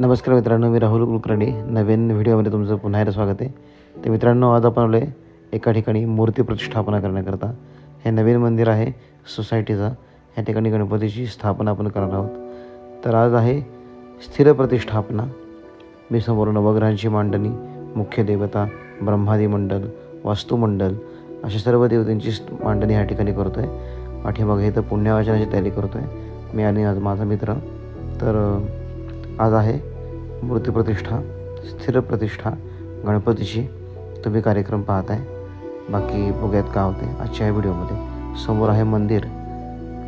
नमस्कार मित्रांनो मी राहुल कुलकर्णी. नवीन व्हिडिओमध्ये तुमचं पुन्हा एकदा स्वागत आहे. तर मित्रांनो आज आपण आलो एका ठिकाणी मूर्ती प्रतिष्ठापना करण्याकरता. हे नवीन मंदिर आहे सोसायटीचं. ह्या ठिकाणी गणपतीची स्थापना आपण करणार आहोत. तर आज आहे स्थिर प्रतिष्ठापना. मी समोर नवग्रहांची मांडणी मुख्य देवता ब्रह्मादी मंडल वास्तुमंडल अशा सर्व देवतांची मांडणी ह्या ठिकाणी करतो आहे पाठीमागे इथं पुण्यवाचनाची तयारी करतो आहे मी आणि आज माझा मित्र. तर आज आहे मूर्ती प्रतिष्ठा स्थिर प्रतिष्ठा गणपतीची. तुम्ही कार्यक्रम पाहत आहे बाकी बघूयात का होते आजच्या या व्हिडिओमध्ये. समोर आहे मंदिर.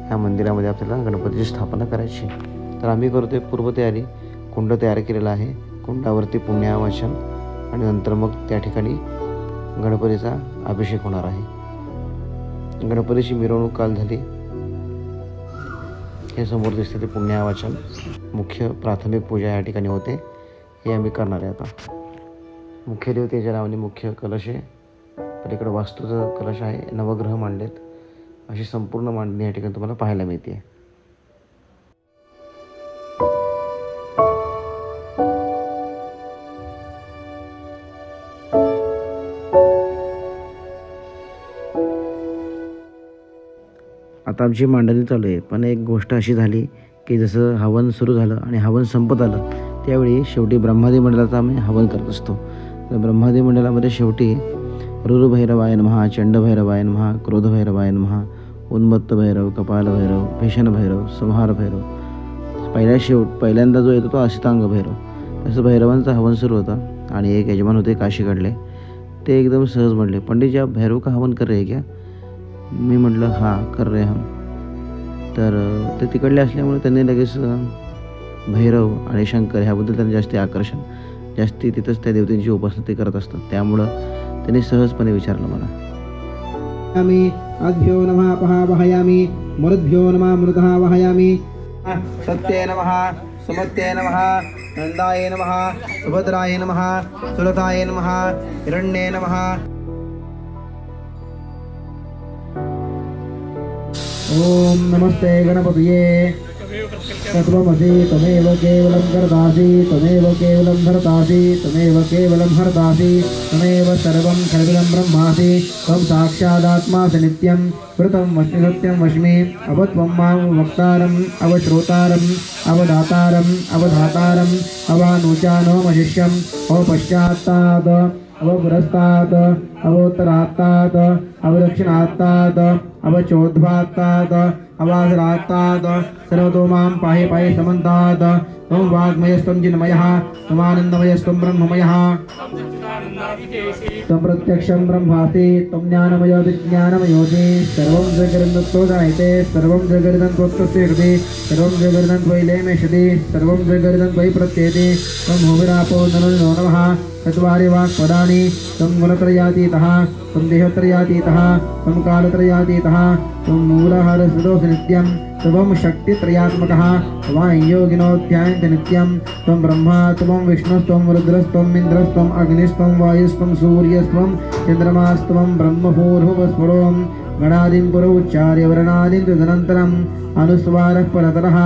ह्या मंदिरामध्ये आपल्याला गणपतीची स्थापना करायची तर आम्ही करतो आहे पूर्वतयारी. कुंड तयार केलेला आहे. कुंडावरती पुण्यावाचन आणि नंतर मग त्या ठिकाणी गणपतीचा अभिषेक होणार आहे. गणपतीची मिरवणूक काल झाली. हे समोर दिसते ते पुण्यावाचन. मुख्य प्राथमिक पूजा या ठिकाणी होते. हे आम्ही करणार आहे आता. मुख्य देवतेच्या नावाने मुख्य कलश आहे पलीकडे वास्तूचा कलश आहे नवग्रह मांडलेत. अशी संपूर्ण मांडणी या ठिकाणी तुम्हाला पाहायला मिळते. आता आमची मांडणी चालू आहे. पण एक गोष्ट अशी झाली की जसं हवन सुरू झालं आणि हवन संपत आलं त्यावेळी शेवटी ब्रह्मादी मंडळाचा आम्ही हवन करत असतो. तर ब्रह्मादी मंडळामध्ये शेवटी रुरुभैरवाय महा चंडभैरवाय महा क्रोधभैरवाय महा उन्मत्त भैरव कपाल भैरव भीषण भैरव संहार भैरव पहिल्या शेवट पहिल्यांदा जो येतो तो असितांग भैरव तसं भैरवांचं हवन सुरू होतं आणि एक यजमान होते काशीकडले ते एकदम सहज म्हणले पंडित आप भैरव का हवन कर रहे क्या? मी म्हटलं हां कर रहे हम. तर ते तिकडले असल्यामुळे त्यांनी लगेच भैरव आणि शंकर ह्याबद्दल त्यांना जास्ती आकर्षण जास्ती तिथंच त्या देवतेंची उपासना ते करत असतात. त्यामुळं त्यांनी सहजपणे विचारलं मला. वहायामि अद्भ्यो नमः पहा वहयामि मरुद्भ्यो नमः मृतः वहयामि। सत्ये नमः सुमत्ये नमः नन्दाय नमः सुभद्राय नमः सुरथाय नमः हिरण्ये नमः। ओम नमस्ते गणपतये। तत्त्वमसि तमेव केवलं कर्तासि तमेव केवलं धरतासि तमेव केवलं हर्तासि तमेव सर्वं खर्विलं ब्रह्मासि। त्वं साक्षादात्मासि नित्यं कृतं वस्मि सत्यं वश्मि अवत्वं मां वक्तारम् अवश्रोतारम् अवदातारम् अवधातारम् अवानुचानोमशिष्यम् अवपश्चात्तात् अवपुरस्तात् अवोत्तरात्तात् अवदक्षिणात्तात् अवचोद्भात्तात् अवासरात्तात् सर्वतो मां पाहि पाहि समन्तात्। त्वं वाग्मयस्त्वं जिन्मयः त्वमानन्दमयस्त्वं ब्रह्ममयः। त्वं प्रत्यक्षं ब्रह्मासि त्वं ज्ञानमय विज्ञानमयोसि सर्वं जगरिदत्तो जायते सर्वं जगरिदं त्वत्तस्य कृते सर्वं जगरिदं त्वयि लेमेषति सर्वं जगरिदं त्वयि प्रत्येति। त्वं भूमिरापो नरो नमः। चत्वारि वाक्पदानि त्वं गुणत्रयातीतः त्वं देहत्रयातीतः त्वं कालत्रयातीतः त्वं मूलहरसदोष नित्यं त्वं शक्तित्रयात्मकः त्वां योगिनो नित्यं त्वं ब्रह्मा त्वं विष्णुस्त्वं रुद्रस्त्वम् इन्द्रस्त्वम् अग्निस्त्वं वायुस्त्वं सूर्यस्त्वं चन्द्रमास्त्वं ब्रह्मभूर्भुवस्फुरों गणादिं पुरोच्चार्य वर्णादिं तदनन्तरम् अनुस्वारः परतरः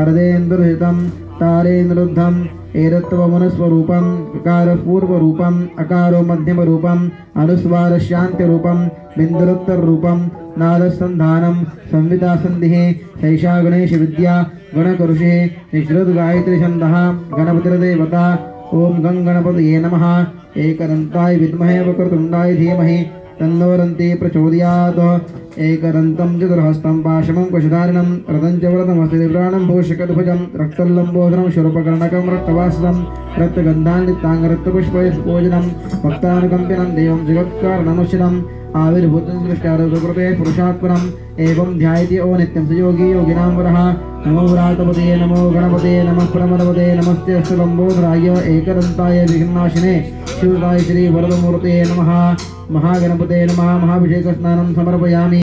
अर्धेन्दुर्हितं तारेन्द्रुद्धम् एतत्त्वमनुस्वरूपम् अकारपूर्वरूपम् अकारो मध्यमरूपम् अनुस्वारशान्त्यरूपं बिन्दुरुत्तररूपं नादसन्धानं संविदासन्धिः शैषा गणेशविद्या गणकरुषिः निश्रुतगायत्रीछन्दः गणपतिर्देवता ॐ गङ्गणपतये नमः। एकदन्ताय विद्महे वक्रतुण्डाय धीमहि। तन्नोरन्ति प्रचोदयात् एकदन्तं चतुर्हस्तं पाशमं कुशधारिणं रथं च व्रतमस्ति दिव्राणं भूषकध्वजं रक्तल्लम्बोधनं शुरपकर्णकं रक्तवासनं रक्तगन्धान्विताङ्ग रक्तपुष्पयोजनं भक्तानुकम्पिनं देवं जगत्कारणमुचितम् आविर्भूतं सृष्ट्यारुकृते पुरुषात्परम् एवं ध्यायति ओ नित्यं स योगी योगिनां वरः नमो व्रातपते नमो गणपते नमः प्रमदपते नमस्ते अस्तु लम्बोधराय एकदन्ताय विघ्नाशिने शिवराय श्रीवरदमूर्ते नमः। महागणपते नमः। महाभिषेकस्नानं समर्पयामि।